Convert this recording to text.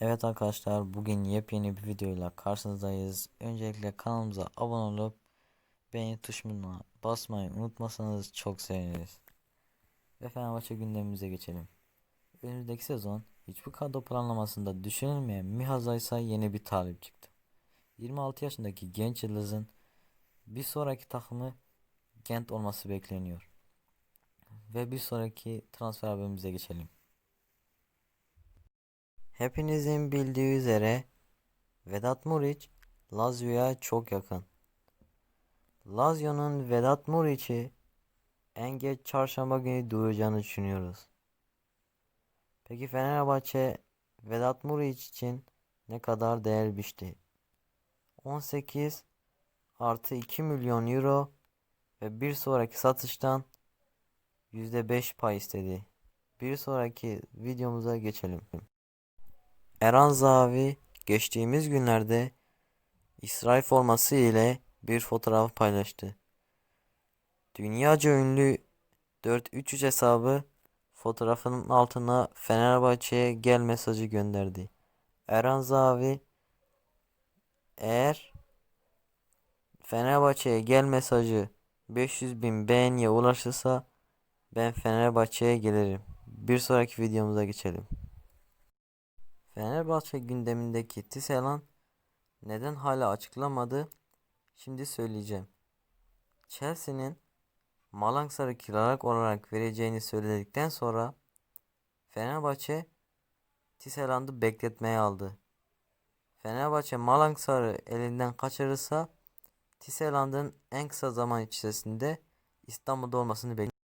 Evet arkadaşlar bugün yepyeni bir videoyla karşınızdayız. Öncelikle kanalımıza abone olup beğeni tuşuna basmayı unutmasanız çok seviniriz. Ve Fenerbahçe gündemimize geçelim. Önümüzdeki sezon hiçbir kadro planlamasında düşünülmeyen Mihaza ise yeni bir talip çıktı. 26 yaşındaki genç yıldızın bir sonraki takımı Gent olması bekleniyor. Ve bir sonraki transfer haberimize geçelim. Hepinizin bildiği üzere Vedat Muriç Lazio'ya çok yakın. Lazio'nun Vedat Muriç'i en geç çarşamba günü duyuracağını düşünüyoruz. Peki Fenerbahçe Vedat Muriç için ne kadar değer biçti? 18 artı 2 milyon euro ve bir sonraki satıştan %5 pay istedi. Bir sonraki videomuza geçelim. Eren Zavi geçtiğimiz günlerde İsrail forması ile bir fotoğraf paylaştı. Dünyaca ünlü 433 hesabı fotoğrafının altına Fenerbahçe'ye gel mesajı gönderdi. Eren Zavi eğer Fenerbahçe'ye gel mesajı 500 bin beğeniye ulaşırsa ben Fenerbahçe'ye gelirim. Bir sonraki videomuza geçelim. Fenerbahçe gündemindeki Tisserand neden hala açıklamadı? Şimdi söyleyeceğim. Chelsea'nin Malangsar'ı kiralık olarak vereceğini söyledikten sonra Fenerbahçe Tisserand'ı bekletmeye aldı. Fenerbahçe Malangsar'ı elinden kaçırırsa Tisserand'ın en kısa zaman içerisinde İstanbul'da olmasını bekliyor.